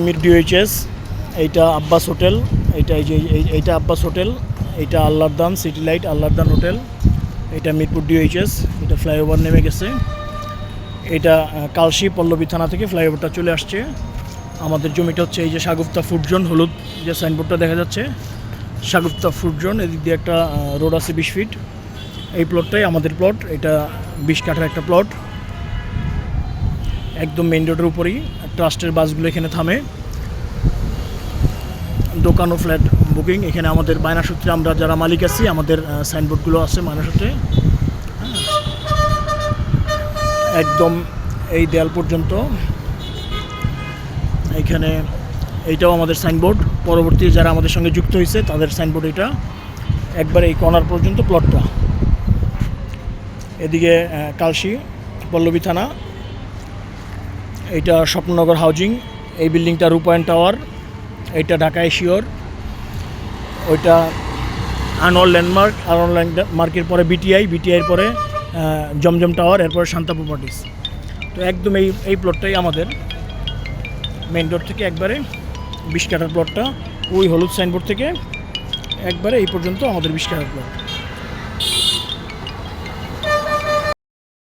Mir DOHS এইটা Abbas hotel, এইটা এই যে, এই- এইটা আব্বাস হোটেল, এইটা Allahdan city light Allahdan hotel এটা মিরপুর ডিওএইচএস এটা ফ্লাইওভার নেমে গেছে। এটা কালশি পল্লবী থানা থেকে ফ্লাইওভারটা চলে আসছে। আমাদের জমিটা হচ্ছে এই যে সাগুপ্তা ফুড জোন, হলুদ যে সাইনবোর্ডটা দেখা যাচ্ছে। সাগুপ্তা ফুড জোন, এদিক দিয়ে একটা রোড আছে বিশ ফিট। এই প্লটটাই আমাদের প্লট এটা বিশ কাঠার একটা প্লট একদম মেইন রোডের উপরেই ট্রাস্টের বাসগুলো এখানে থামে। দোকান ও ফ্ল্যাট বুকিং এখানে আমাদের বায়না সূত্রে আমরা যারা মালিক আছি, আমাদের সাইনবোর্ডগুলো আছে বায়না সূত্রে হ্যাঁ। একদম এই দেয়াল পর্যন্ত। এইখানে এইটাও আমাদের সাইনবোর্ড পরবর্তী যারা আমাদের সঙ্গে যুক্ত হয়েছে, তাদের সাইনবোর্ড এটা। একবার এই কর্নার পর্যন্ত প্লটটা এদিকে কালশি, পল্লবী থানা। এইটা স্বপ্ননগর হাউজিং, এই বিল্ডিংটা রূপায়ণ টাওয়ার, এটা ঢাকা এশিওর ওইটা আনোয়ার ল্যান্ডমার্ক, আনোয়ার ল্যান্ডমার্কের পরে বিটিআই বিটিআইয়ের পরে জমজম টাওয়ার এরপরে শান্তা প্রপার্টিস তো একদম এই এই প্লটটাই আমাদের। মেইন রোড থেকে একবারে বিশ কাঠার প্লটটা ওই হলুদ সাইনবোর্ড থেকে একবারে এই পর্যন্ত আমাদের বিশ কাঠার প্লট